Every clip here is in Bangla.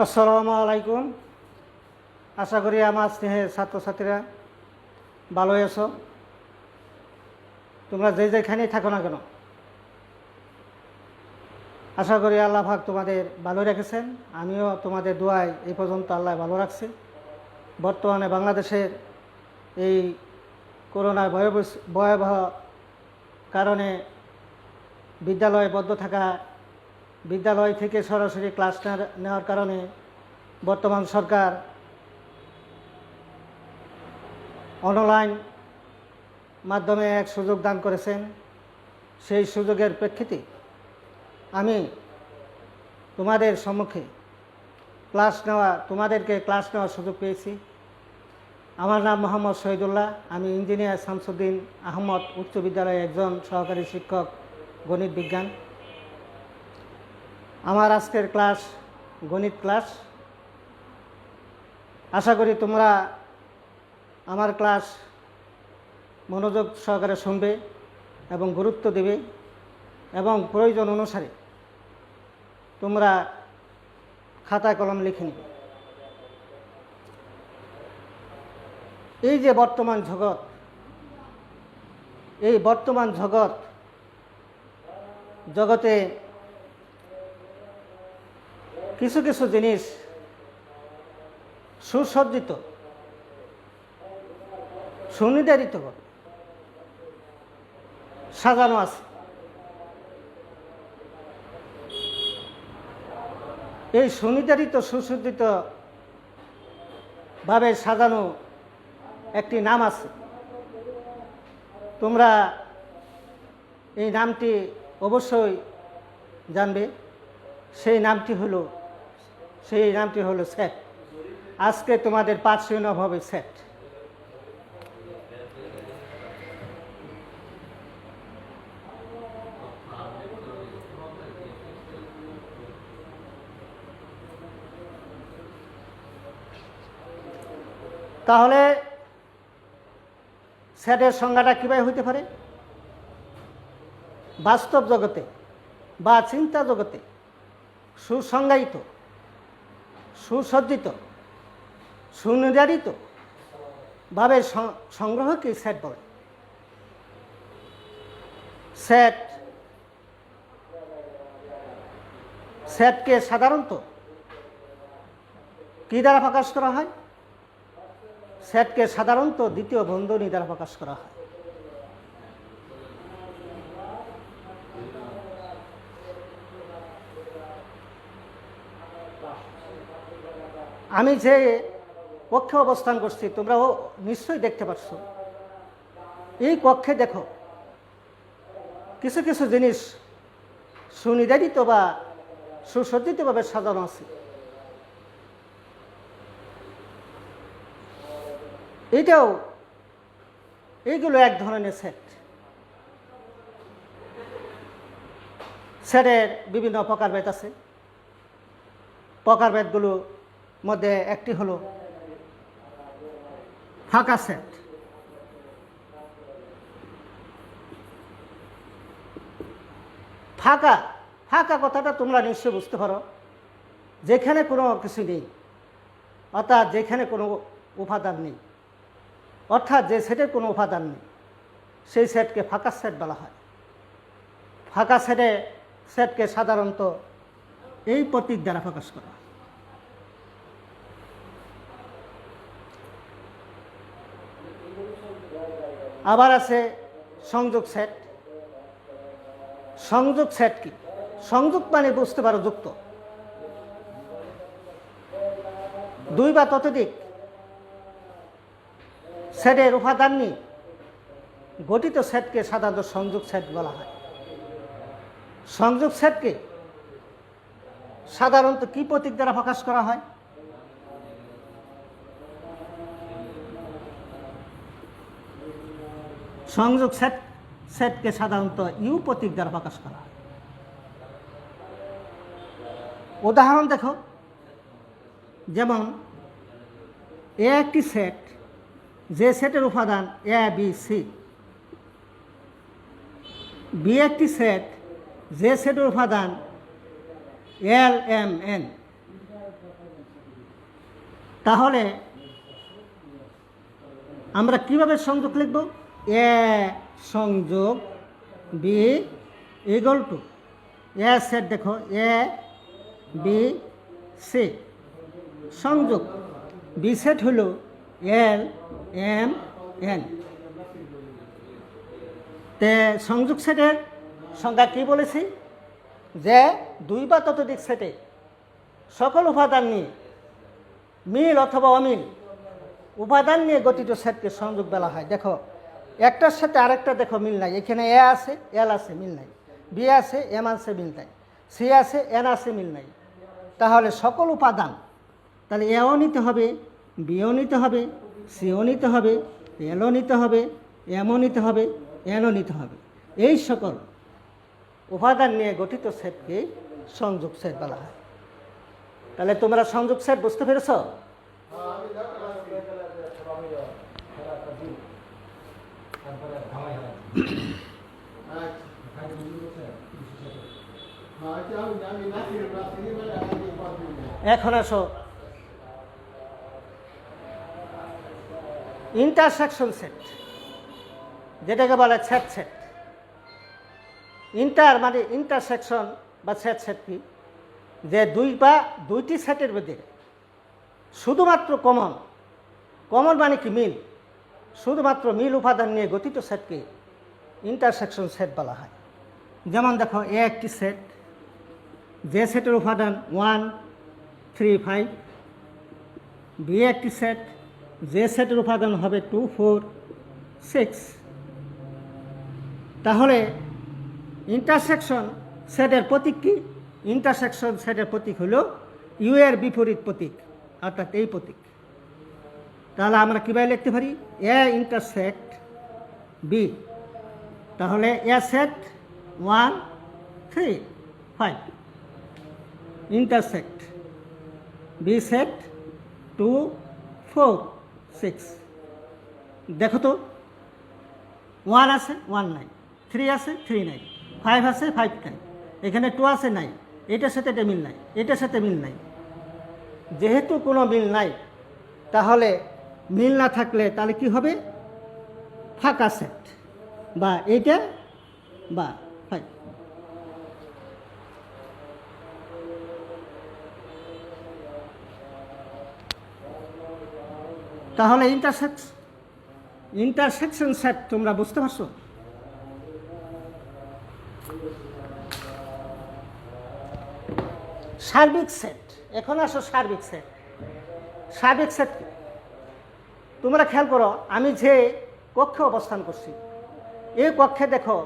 আসসালামু আলাইকুম। আশা করি আমার স্নেহের ছাত্রছাত্রীরা ভালোই আছো। তোমরা যে যেখানেই থাকো না কেন, আশা করি আল্লাহ পাক তোমাদের ভালো রেখেছেন। আমিও তোমাদের দোয়ায় এই পর্যন্ত আল্লাহ ভালো রাখছে। বর্তমানে বাংলাদেশের এই করোনার ভয়াবহ কারণে বিদ্যালয় বদ্ধ থাকা বিদ্যালয় থেকে সরাসরি ক্লাস নেওয়ার কারণে বর্তমান সরকার অনলাইন মাধ্যমে এক সুযোগ দান করেছেন। সেই সুযোগের প্রেক্ষিতে আমি তোমাদের সম্মুখে ক্লাস নেওয়া, তোমাদেরকে ক্লাস নেওয়ার সুযোগ পেয়েছি। আমার নাম মোহাম্মদ শহীদুল্লাহ। আমি ইঞ্জিনিয়ার শামসুদ্দিন আহমদ, উচ্চ বিদ্যালয়ের একজন সহকারী শিক্ষক, গণিত বিজ্ঞান। আমার আজকের ক্লাস, গণিত ক্লাস। আশা করি তোমরা আমার ক্লাস মনোযোগ সহকারে শুনবে এবং গুরুত্ব দেবে এবং প্রয়োজন অনুসারে তোমরা খাতা কলম লিখে নেবে। এই যে বর্তমান জগৎ, এই বর্তমান জগৎ, জগতে কিছু কিছু জিনিস সুসজ্জিত, সুনির্ধারিত সাজানো আছে। এই সুনির্ধারিত, সুসজ্জিত ভাবে সাজানো একটি নাম আছে। তোমরা এই নামটি অবশ্যই জানবে। সেই নামটি হলো সেই নামটি হলো সেট আজকে তোমাদের পাঁচ শূন্য হবে সেট তাহলে সেটের সংজ্ঞাটা কীভাবে হইতে পারে? বাস্তব জগতে বা চিন্তা জগতে সুসংজ্ঞায়িত সুসজ্জিত, সুনির্ধারিত ভাবে সংগ্রহকে সেট বলে। সেট সেটকে সাধারণত কী দ্বারা প্রকাশ করা হয়? সেটকে সাধারণত দ্বিতীয় বন্ধনী দ্বারা প্রকাশ করা হয়। আমি যে কক্ষে অবস্থান করছি, তোমরাও নিশ্চয়ই দেখতে পাচ্ছ এই কক্ষে দেখো, কিছু কিছু জিনিস সুনির্ধারিত বা সুসজ্জিতভাবে সাজানো আছে। এটাও এইগুলো এক ধরনের সেট সেটের বিভিন্ন প্রকারভেদ আছে। প্রকারভেদগুলোর মধ্যে একটি হলো ফাঁকা সেট। ফাঁকা ফাঁকা কথাটা তোমরা নিশ্চয়ই বুঝতে পারো। যেখানে কোনো কিছু নেই, অর্থাৎ যেখানে কোনো উপাদান নেই, অর্থাৎ যে সেটের কোনো উপাদান নেই, সেই সেটকে ফাঁকা সেট বলা হয়। ফাঁকা সেটে সেটকে সাধারণত এই প্রতীক দ্বারা প্রকাশ করা হয়। আবার আছে সংযোগ সেট সংযোগ সেট কি? সংযোগ মানে বুঝতে পারো যুক্ত। দুই বা ততোধিক সেটের উপাদান নিয়ে গঠিত সেটকে সাধারণত সংযোগ সেট বলা হয়। সংযোগ সেটকে সাধারণত কি প্রতীক দ্বারা প্রকাশ করা হয়? সংযোগ সেট সেটকে সাধারণত ইউ প্রতীক দ্বারা প্রকাশ করা উদাহরণ দেখো। যেমন এ একটি সেট যে সেটের উপাদান এ বি সি বি একটি সেট যে সেটের উপাদান এল এম এন তাহলে আমরা কীভাবে সংযোগ লিখব? এ সংযোগ B equal to. A set দেখো, এ, বি, সি। সংযোগ, বি সেট হলো এল, এম, এন। তে সংযোগ সেটের সংজ্ঞা কী বলেছি? যে দুই বা ততোধিক সেটে সকল উপাদান নিয়ে, মিল অথবা অমিল, উপাদান নিয়ে গঠিত সেটকে সংযোগ বলা হয়। দেখো একটার সাথে আরেকটা দেখো মিল নাই। এখানে এ আছে, এল আছে, মিল নাই। বি আছে, এম আছে, মিল নাই। সি আছে, এন আছে, মিল নাই। তাহলে সকল উপাদান, তাহলে এও নিতে হবে বিও নিতে হবে সিও নিতে হবে এলও নিতে হবে এমও নিতে হবে এনও নিতে হবে। এই সকল উপাদান নিয়ে গঠিত সেটকে সংযোগ সেট বলা হয়। তাহলে তোমরা সংযোগ সেট বুঝতে পেরেছ? এখন আসো। ইন্টারসেকশন সেট যেটাকে বলে সেট সেট ইন্টার মানে ইন্টারসেকশন বা সেট সেট কি? যে দুই বা দুইটি সেটের মধ্যে শুধুমাত্র কমন কমন মানে কি মিল? শুধুমাত্র মিল উপাদান নিয়ে গঠিত সেটকে ইন্টারসেকশন সেট বলা হয়। যেমন দেখো, এ একটি সেট যে সেটের উপাদান ওয়ান থ্রি ফাইভ বি একটি সেট যে সেটের উপাদান হবে টু ফোর সিক্স তাহলে ইন্টারসেকশন সেটের প্রতীক কি? ইন্টারসেকশন সেটের প্রতীক হলো ইউ এর বিপরীত প্রতীক, অর্থাৎ এই প্রতীক। তাহলে আমরা কীভাবে লিখতে পারি? এ ইন্টারসেক্ট বি তাহলে A set one three five. Intersect. B set two four six. দেখো তো, ওয়ান আছে, ওয়ান নাই। থ্রি আছে, থ্রি নাই। ফাইভ আছে, ফাইভ নাই। এখানে টু আছে, নাই। এটার সাথে এটা মিল নাই, এটার সাথে মিল নাই। যেহেতু কোনো মিল নাই, তাহলে মিল না থাকলে তাহলে কি হবে? ফাঁকা সেট। বা এইটা বা তাহলে ইন্টারসেক্স ইন্টারসেকশন সেট তোমরা বুঝতে পারছ? সার্বিক সেট এখন আসো সার্বিক সেট সার্বিক সেট? তোমরা খেয়াল করো, আমি যে কক্ষে অবস্থান করছি এই কক্ষে দেখো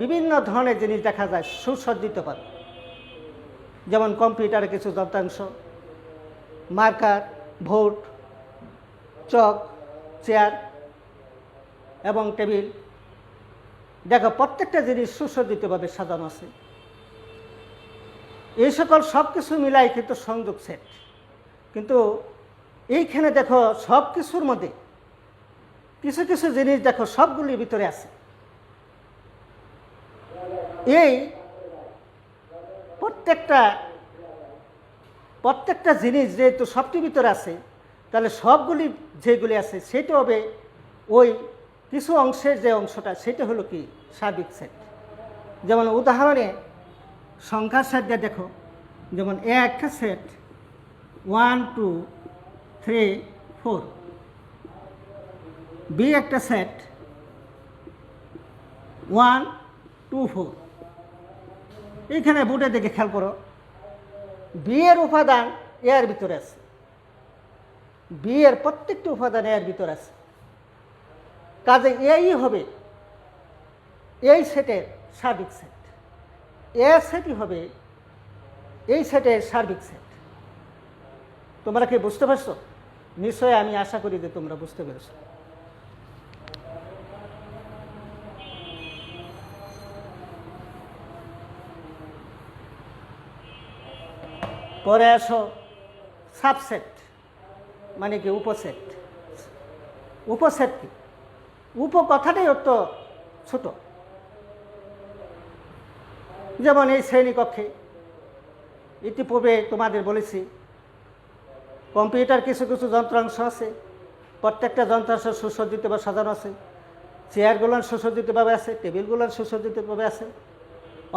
বিভিন্ন ধরনের জিনিস দেখা যায়, সুসজ্জিত যেমন কম্পিউটারে কিছু যন্ত্রাংশ, মার্কার ভোট চক, চেয়ার এবং টেবিল। দেখো প্রত্যেকটা জিনিস সুসজ্জিতভাবে সাজানো আছে। এই সকল সব কিছু মিলাই কিন্তু সংযোগ সেট কিন্তু এইখানে দেখো সব কিছুর মধ্যে কিছু কিছু জিনিস দেখো সবগুলির ভিতরে আছে। এই প্রত্যেকটা প্রত্যেকটা জিনিস যেহেতু সবটির ভিতরে আছে, তাহলে সবগুলি যেগুলি আছে সেটা হবে ওই কিছু অংশের যে অংশটা, সেটা হলো কি? সার্বিক সেট। যেমন উদাহরণে সংখ্যার সেট দিয়ে দেখো, যেমন এ একটা set one, two, three, four. B একটা সেট ওয়ান, টু, ফোর। এইখানে বুটে দেখে খেয়াল করো। বিয়ের উপাদান এর ভিতরে আছে। বিয়ের প্রত্যেকটি উপাদান এর ভিতরে আছে। কাজে এই হবে, এই সেটের সার্বিক সেট এ সেটই হবে, এই সেটের সার্বিক সেট তোমরা কি বুঝতে পারছ? নিশ্চয়ই আমি আশা করি যে তোমরা বুঝতে পেরেছ। পরে আসো সাবসেট মানে কি উপসেট। উপসেট কি? উপ কথাটাই অত ছোট। যেমন এই শ্রেণীকক্ষে ইতিপূর্বে তোমাদের বলেছি, কম্পিউটার কিছু কিছু যন্ত্রাংশ আছে, প্রত্যেকটা যন্ত্রাংশ সুসজ্জিতভাবে সাজানো আছে, চেয়ারগুলো সুসজ্জিতভাবে আছে, টেবিলগুলো সুসজ্জিতভাবে আছে।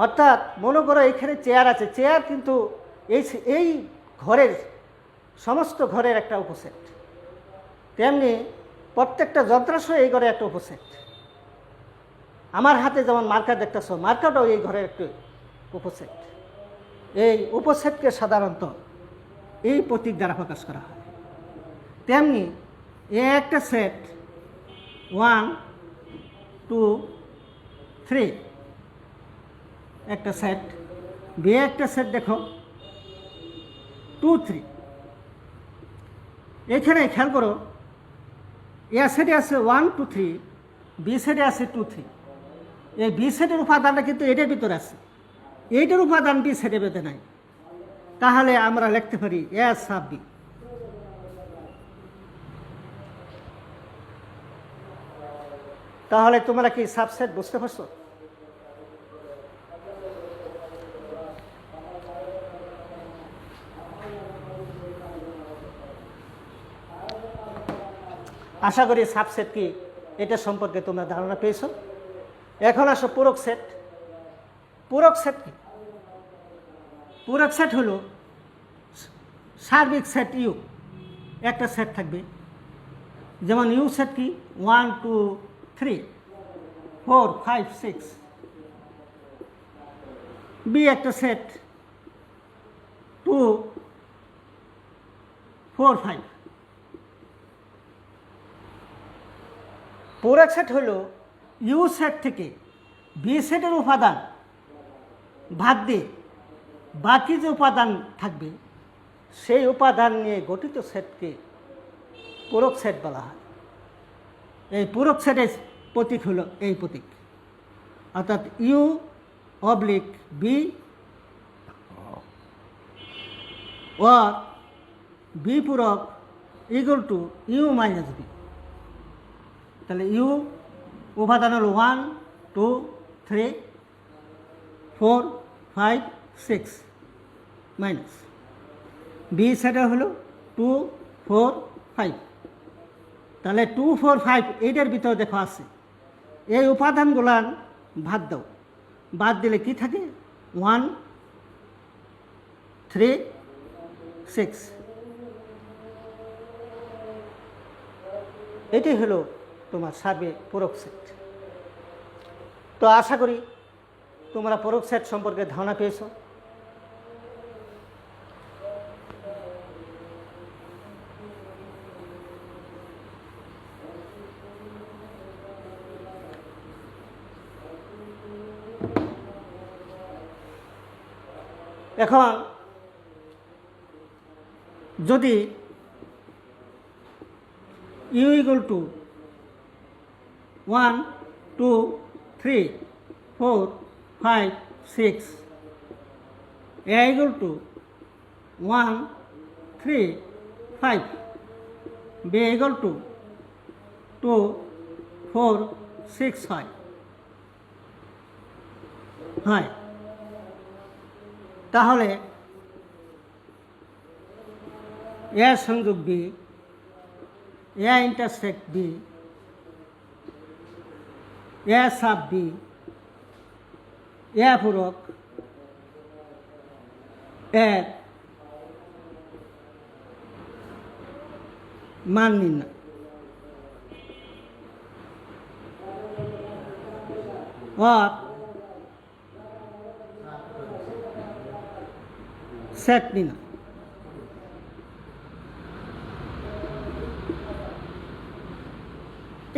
অর্থাৎ মনে করো এখানে চেয়ার আছে, চেয়ার কিন্তু এই এই ঘরের সমস্ত ঘরের একটা উপসেট। তেমনি প্রত্যেকটা যন্ত্রাংশ এই ঘরে একটা উপসেট। আমার হাতে যেমন মার্কার দেখতেছো মার্কারটাও এই ঘরের একটি উপসেট। এই উপসেটকে সাধারণত এই প্রতীক দ্বারা প্রকাশ করা হয়। তেমনি এ একটা সেট, ওয়ান, টু, থ্রি, একটা সেট। বি একটা সেট দেখো। টু থ্রি এখানে খেয়াল করো, এ সেটে আছে ওয়ান টু থ্রি বি সেটে আছে টু থ্রি এই বি সেটের উপাদানটা কিন্তু এটার ভিতরে আছে। এইটার উপাদান বি সেটের ভেতরে নাই। তাহলে আমরা লিখতে পারি এ সাব বি তাহলে তোমরা কি সাবসেট বুঝতে পারছ? আশা করি সাবসেট কি? এটা সম্পর্কে তোমরা ধারণা পেয়েছ। এখন আসো পূরক সেট পূরক সেট কি? পূরক সেট হলো সার্বিক সেট ইউ একটা সেট থাকবে। যেমন ইউ সেট কি? One two three four five six B একটা সেট টু ফোর ফাইভ পূরক সেট হলো ইউ সেট থেকে বি সেটের উপাদান। বাদ দিয়ে বাকি যে উপাদান থাকবে, সেই উপাদান নিয়ে গঠিত সেটকে পূরক সেট বলা হয়। এই পূরক সেটের প্রতীক হলো এই প্রতীক। অর্থাৎ U oblique B or B পূরক equal to U minus B. তাহলে ইউ উপাদান হলো one, two, three, four, five, six, minus. B সেটা হলো টু, ফোর, ফাইভ। তাহলে টু, ফোর, ফাইভ এইটার ভিতরে দেখো আছে। এই উপাদানগুলান বাদ দাও। বাদ দিলে কি থাকে? One, three, six. এটি হলো তোমার সার্ভে পরক সেট তো আশা করি তোমরা সেট সম্পর্কে ধারণা পেয়েছ। এখন যদি U equal to one, two, three, four, five, six. A equal to one, three, five. B equal to two, four, six, five. হয়। তাহলে এ সংযোগ B, A intersect B A sub B A পূরক এর মান নির্ণয় और সেট নির্ণয়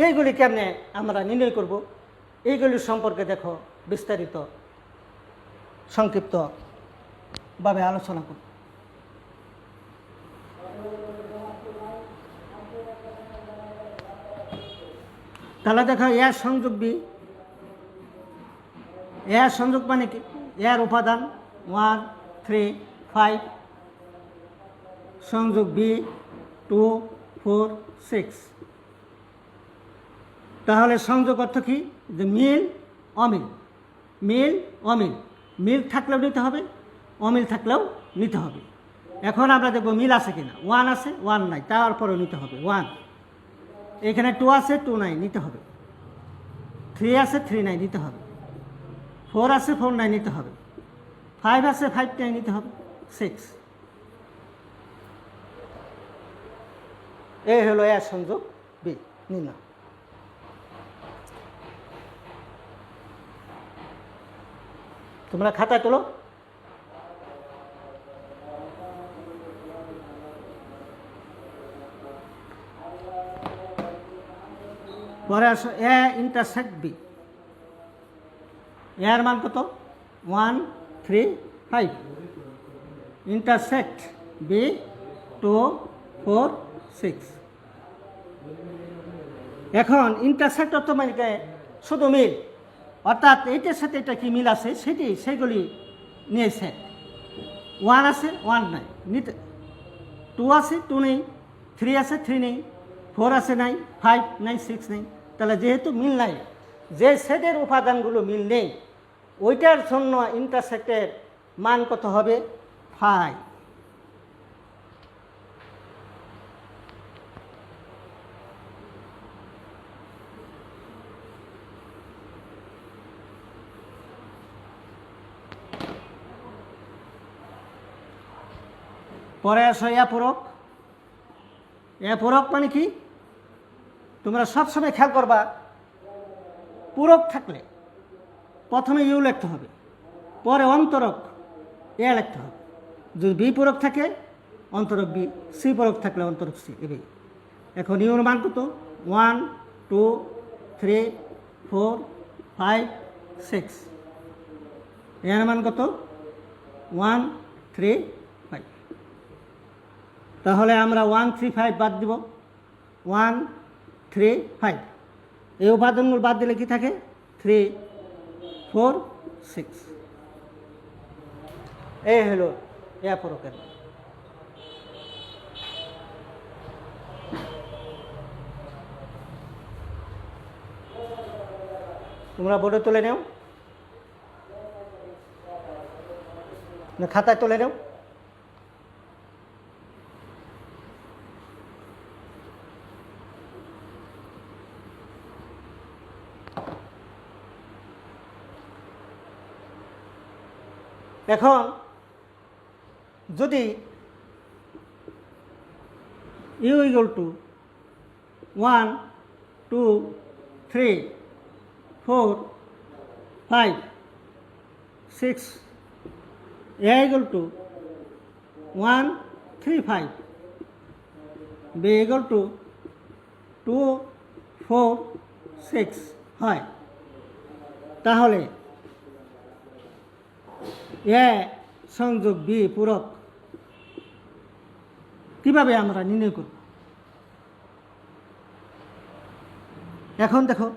এইগুলি কেমনে আমরা নির্ণয় করব? এইগুলি সম্পর্কে দেখো বিস্তারিত, সংক্ষিপ্তভাবে আলোচনা করব। তাহলে দেখো এর সংযোগ বি। এর সংযোগ মানে কি? এর উপাদান ওয়ান, থ্রি, ফাইভ। সংযোগ বি, টু, ফোর, সিক্স। তাহলে সংযোগ অর্থ কি? যে মিল, অমিল। মিল অমিল। মিল থাকলেও নিতে হবে, অমিল থাকলেও নিতে হবে। এখন আমরা দেখব মিল আছে কিনা। ওয়ান আছে, ওয়ান নাই। তারপরেও নিতে হবে, ওয়ান। এখানে টু আছে, টু নাই, নিতে হবে। থ্রি আছে, থ্রি নাই, নিতে হবে। ফোর আছে, ফোর নাই, নিতে হবে। ফাইভ আছে, ফাইভ নাই, নিতে হবে। সিক্স। এই হলো এর সংযোগ, বি। নির্ণয় তোমরা খাতায় তোলো। পরে আসো, এ ইন্টারসেক্ট বি এর মান কত? One three five intersect B two four six এখন ইন্টারসেক্ট অর্থ মানে? শুধু মিল। অর্থাৎ এইটার সাথে এটা কি মিল আছে? সেটি সেগুলি নিয়ে সেট ওয়ান আছে ওয়ান নাই। নিতে টু আছে টু নেই। থ্রি আছে থ্রি নেই। ফোর আছে নাই ফাইভ নাই সিক্স নেই। তাহলে যেহেতু মিল নাই, যে সেটের উপাদানগুলো মিল নেই, ওইটার জন্য ইন্টারসেক্টের মান কত হবে? ফাইভ পরে আসো ইয়া পূরক ইয়া পূরক মানে কি? তোমরা সবসময় খেয়াল করবা পূরক থাকলে প্রথমে ইউ লিখতে হবে, পরে অন্তরক এ লিখতে হবে। যদি বি পূরক থাকে, অন্তরক বি, সি পূরক থাকলে অন্তরক সি এবে এখন ইউর মান কত? One, two, three, four, five, six. এর মান কত? ওয়ান, থ্রি তাহলে আমরা ওয়ান থ্রি ফাইভ বাদ দিব। ওয়ান থ্রি ফাইভ এই উপাদানগুলো বাদ দিলে কি থাকে? থ্রি ফোর সিক্স এই হলো, এ পরকের। তোমরা বোর্ডে তুলে নেও। না খাতায় তুলে নেও। এখন যদি U equal to one two three four five six A to one three five B equal to two four six হয়। তাহলে এ সংযোগ বি, পূরক। কীভাবে আমরা নির্ণয় করব? এখন দেখো,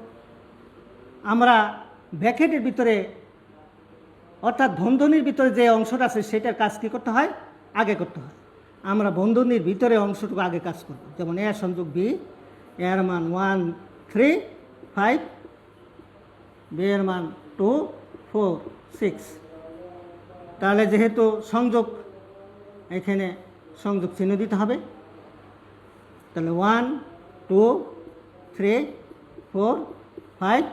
আমরা ব্যাকেটের ভিতরে, অর্থাৎ বন্ধনীর ভিতরে যে অংশটা আছে, সেটার কাজ কী করতে হয়? আগে করতে হয়। আমরা বন্ধনীর ভিতরে অংশটুকু আগে কাজ করব। যেমন এ সংযোগ বি, এর মান ওয়ান, থ্রি, ফাইভ, বি এর মান টু, ফোর, সিক্স। তাহলে যেহেতু সংযোগ, এখানে সংযোগ চিহ্ন দিতে হবে। তাহলে one two three four five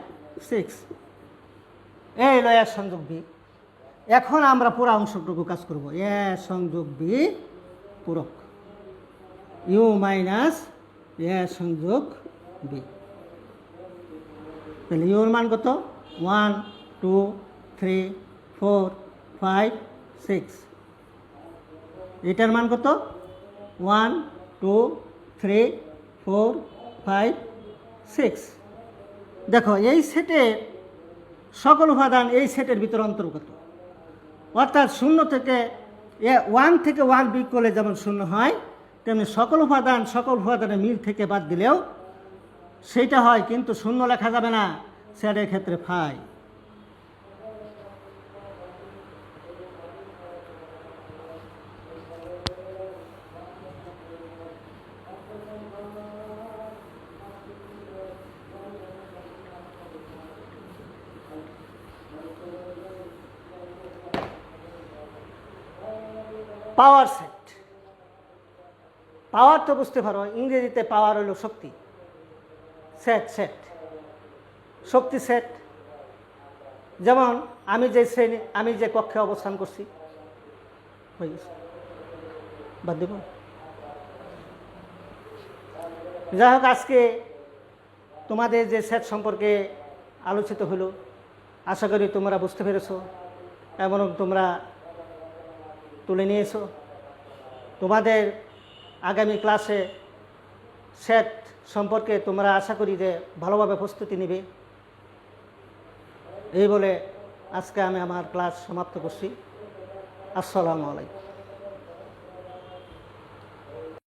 six এই হলো এর সংযোগ বি এখন আমরা পুরো অংশটুকু কাজ করব। এ সংযোগ বি পূরক। ইউ মাইনাস এ সংযোগ বি তাহলে ইউর মান কত? One two three four five six এটার মান কত? One two three four five six দেখো, এই সেটের সকল উপাদান এই সেটের ভিতরে অন্তর্গত। অর্থাৎ শূন্য থেকে এ ওয়ান থেকে ওয়ান বিগ করলে যেমন শূন্য হয়, তেমনি সকল উপাদান সকল উপাদানের মিল থেকে বাদ দিলেও সেইটা হয়, কিন্তু শূন্য লেখা যাবে না সেটের ক্ষেত্রে ফাই পাওয়ার সেট। পাওয়ার তো বুঝতে পারো, ইংরেজিতে পাওয়ার হলো শক্তি। Set set. শক্তি, সেট। যেমন আমি যে শ্রেণি, আমি যে কক্ষে অবস্থান করছি। হয়ে। বাদ দেব। যাই হোক, আজকে তোমাদের যে সেট সম্পর্কে আলোচিত হলো, আশা করি তোমরা বুঝতে পেরেছ। এবং তোমরা তুলে নিয়েছো। তোমাদের আগামী ক্লাসে সেট সম্পর্কে তোমরা আশা করি যে ভালোভাবে প্রস্তুতি নিবে। এই বলে আজকে আমি আমার ক্লাস সমাপ্ত করছি। আসসালামু আলাইকুম।